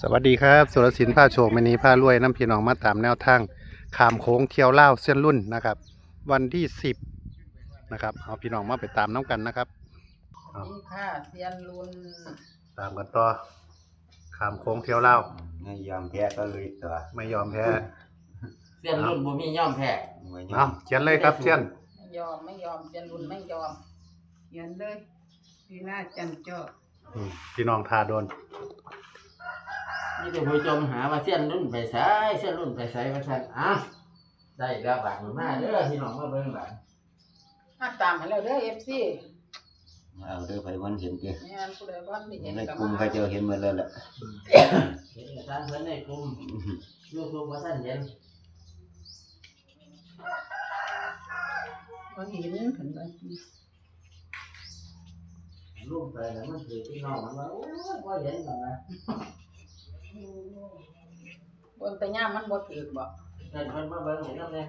สวัสดีครับสุรศิลป์ผ้าโชคมณีผ้ารวยน้ำพี่น้องมาตามแนวทางขามโค้งเที่ยวเล่าวเส้นรุ่นนะครับ วันที่10นะครับเอาพี่น้องมาไปตามน้ำกันนะครับเอานี่ค่ะเซียนรุนตามกันต่อขามโค้งเที่ยวเล่าวไม่ยอมแพ้ก็เลยตัวไม่ยอมแพ้เส้นรุ่นบ่มีย่อมแพ้ไม่ยอเอามเขียนเลยครับเชียนไม่ยอมไม่ยอมเซียนรุนไม่ยอมเขียนเลยปีหน้าจันเจ้าอืมพี่น้องทาโดน นี่เป็นผู้ชมหาว่าเส้นรุ่นไปไสเส้นรุ่นไปไสว่าซั่นอะได้แล้วบาดนี้มาเด้อพี่น้องมาเบิ่งบาดมาตามให้แล้วเด้อเอฟซีเอาเด้อไปวันเห็นเจ้นี่อันผู้ใดบ่ได้เห็นในก็กลุ่มมาเขาเจอเห็นหมดแล้วแหละเห็นกระทางเพิ่นในกลุ่ม YouTube ว่าท่านเห็นบ่เห็นเพิ่นว่ารูปไปแล้วมันคือพี่น้องมันว่าโอ้ยบ่เห็นหรอกนะ เบิ่งแต่ย่ามมันบ่ถูกบ่เพิ่นเพิ่นมาเบิ่งเห็นนำแน่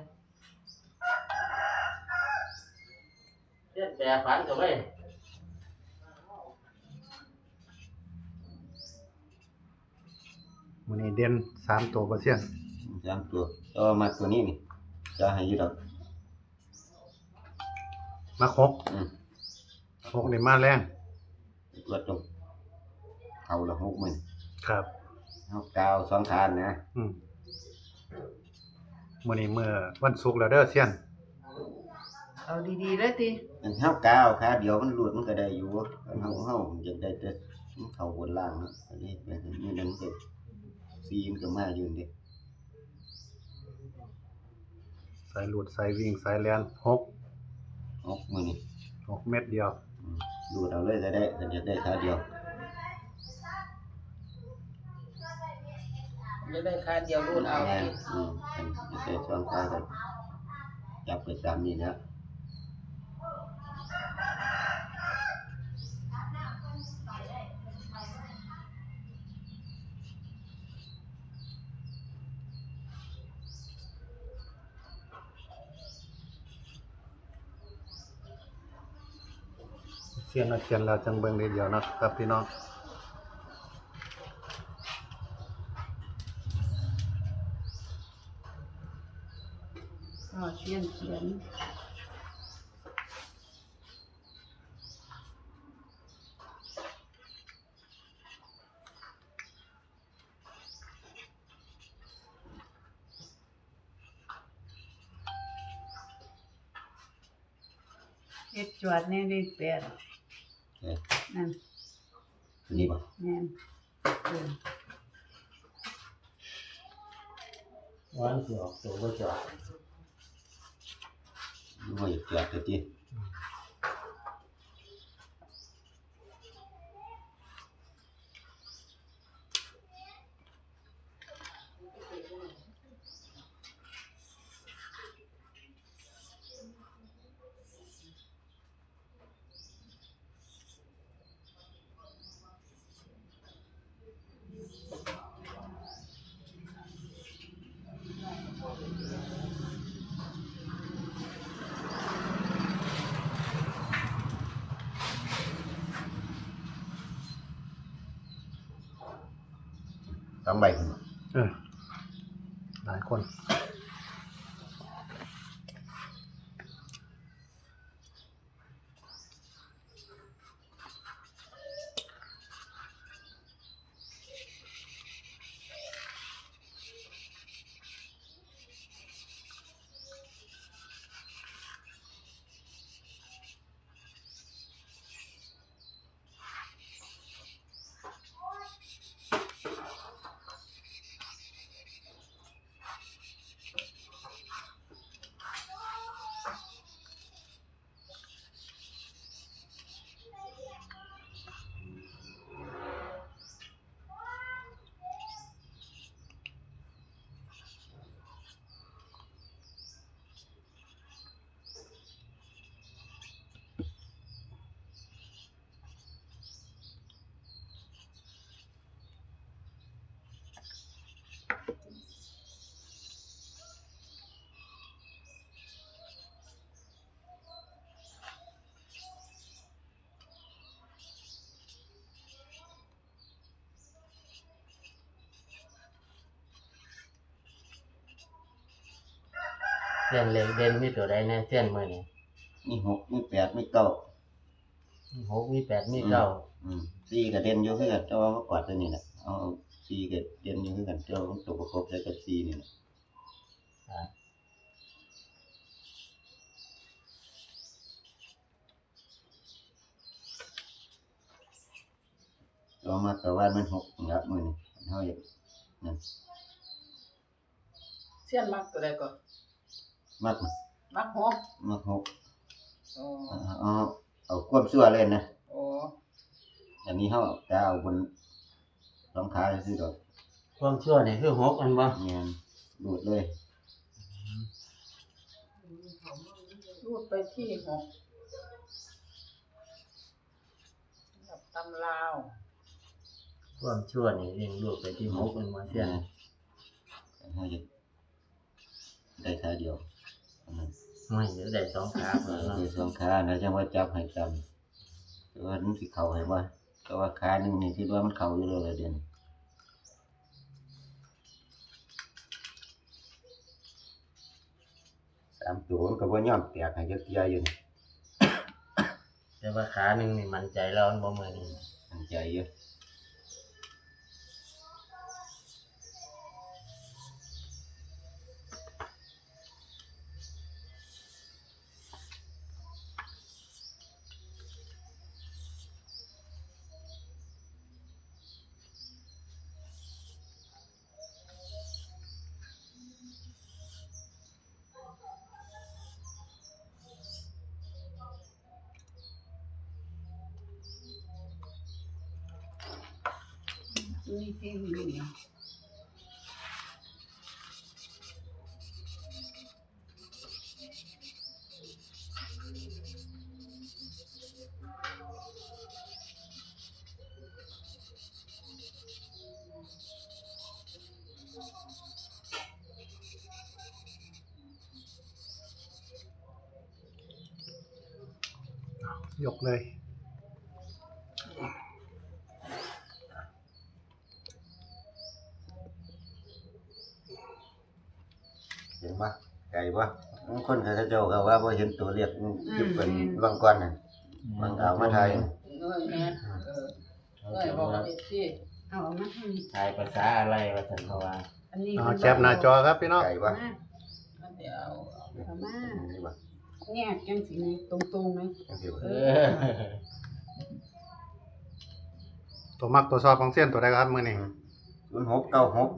เส้นแปรฝันก็เว้ยมันนี้เด่นสามตัวเปอร์เซ็นต์สามตัวเอามาตัวนี้นี่จะให้อยืดอกมาคกอืมคกนี่มาแรงตัวตรงเอาละหกหมื่นครับ เอากาวสองทานนะอืมมื่อนี้เมื่อวันศุกร์แล้วเด้อเชียน เอาดีๆเลยติมันเฮากาวขาเดียวมันหลุดมันก็ได้อยู่เฮาเฮาอยากได้แต่มันเข้าบนล่างเนาะอันนี้เป็นนี่นั่นก็ซีมนก็มาอยู่นี่สายหลุดสายวิ่งสายแลนหกหกหมื่นนี่หกเม็ดเดียวอืมหลุดเอาเลยก็ได้ก็อยากได้ขาเดียว จะได้ค่าเดียวรูดเอาแม่นสิอืมอันอยากได้สองขาก็จับไปตามนี้นะเชียนนะเชียนแล้วจังเบิ่งได้เดียวนะครับพี่น้อง อ๋อเขีย นเขียนเฮ็ดจวดแน่ได้แปดเอ้ยนั่นอันนี้บ่แม่นเออวันสิออกตัวบ่จ อดบ่อยากแจกแต่ติ สองใบพุ่นบ่เออหลายคน เส้นเล็กเด่นมีตัวใดแน่เส้นมื้อนี้มีหกมีแปดมีเก้ามีหกมีแปดมีเก้าอืมสี่ก็เด่นอยู่คือกันแต่ว่ามันกอดตัวนี้แหละเอาสี่ก็เด่นอยู่คือกันแต่ว่ามันตัวประกบใส่กับสี่นี่แหละครับตัวมาแต่ว่ามันหกครับมือนี่เท่าอย่างนั่นเสี้ยนมักตัวใดก่อน มักมักหกมักหกโอ้เอาเอาเอาความชั่วเลยนะโอ้อันนี้เขาจะเอาบนสองขาซื้อดอกความชั่วนี่คือหกอันบ่เงี้ยดูดเลยรูดไปที่หกกับตำลาวความชั่วนี่เรียงรูปไปที่หกอันบ่เส้นเขาจะได้ขาเดียวอันนั้น ไม่เดี๋ยวได้สองขาเพิ่นเนาะคือสองขานะจังว่าจับให้จำแต่ว่ามันสิเข่าให้ว่าแต่ว่าขาหนึ่งนี่คิดว่ามันเข่าอยู่เลยเดือนสามตัวมันก็บ่ยอมแตกให้เยอะแยะอยู่นี่แต่ว่าขาหนึงนี่มั่นใจแล้วอันบ่มื้อนี้ตั้งใจเยอะ มีเพลงอยู่นะ ยกเลย เห็นปะ ไก่ปะบางคนเขาจะเจ้าก็ว่าบ่เห็นตัวเรียกคิดเป็นบางก้อนน่ะบางเอามาไทยเงยแม่เออเงยบอกว่าที่เอามาให้ทายภาษาอะไรว่าซั่นเขาว่าอันนี้เอาแคปหน้าจอครับพี่น้องไก่ปะมาเดี๋ยวเอามานี่ปะแง่จังสิไหมตรงๆไหมจังสิปะเออตัวมักตัวชอบของเส้นตัวใดครับมื้อนี้ศูนย์หกเก้าหก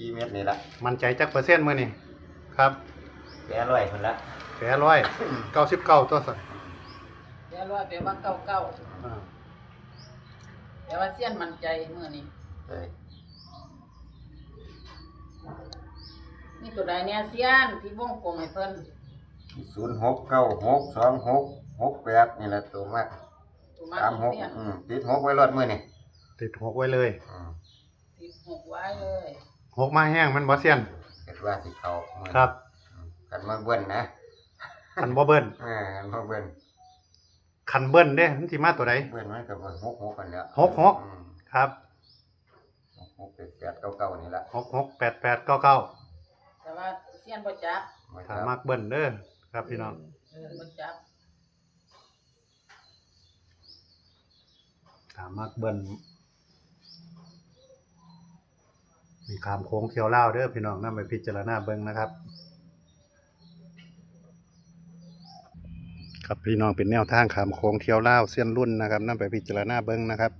สองหกหกแปดสี่เมตรนี่ละมั่นใจจักเปอร์เซ็นต์มื้อนี้ครับแปดร้อยคนละแปดร้อยเก้าสิบเก้าตัวสักเดี๋ยวว่าเดี๋ยวว่าเก้าเก้าอ่าเดี๋ยวว่าเสี้ยนมั่นใจเมื่อนี้เอ้ยนี่ตัวใดเนี่ยเสี้ยนที่วงกลมให้เพิ่นศูนย์หกเก้าหกสองหกหกแปดนี่แหละตัวมากตัวมาสามหกเสี้ยนอืมติดหกไว้รอดมือนี่ติดหกไว้เลย อืมติดหกไว้เลย หกมาแห้งมันบ่เส้นเกิดว่าสิเขามือครับอืมกันมาเบิ้นนะคันบ่เบิ้ลเออกันมาเบิ้นคันเบิ้ลเด้มันสิมาตัวใด เบิ้นมันก็บ่หกหกกันแล้วหกหก อืมครับหกหกแปดแปดเก้าเก้านี่ละหกหกแปดแปดเก้าเก้าแต่ว่าเสี้ยนบ่จับมาถ้าจับมักเบิ้ลเด้อครับพี่น้องเออบ่จับถ้ามักเบิ้ล มีขามโค้งเที่ยวเล่าเด้อพี่น้องนำไปพิจารณาเบิ่งนะครับ ครับพี่น้องเป็นแนวทางขามโค้งเที่ยวเล่าเส้นรุ่นนะครับนำไปพิจารณาเบิ่งนะครับ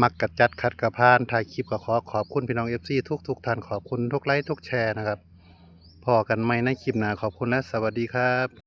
มักกัดจัดคัดกระพานถ่ายคลิปก็ขอขอบคุณพี่น้อง FC ทุกทุกๆท่านขอบคุณทุกไลค์ทุกแชร์นะครับพอกันไหมในคลิปหน้าขอบคุณและสวัสดีครับ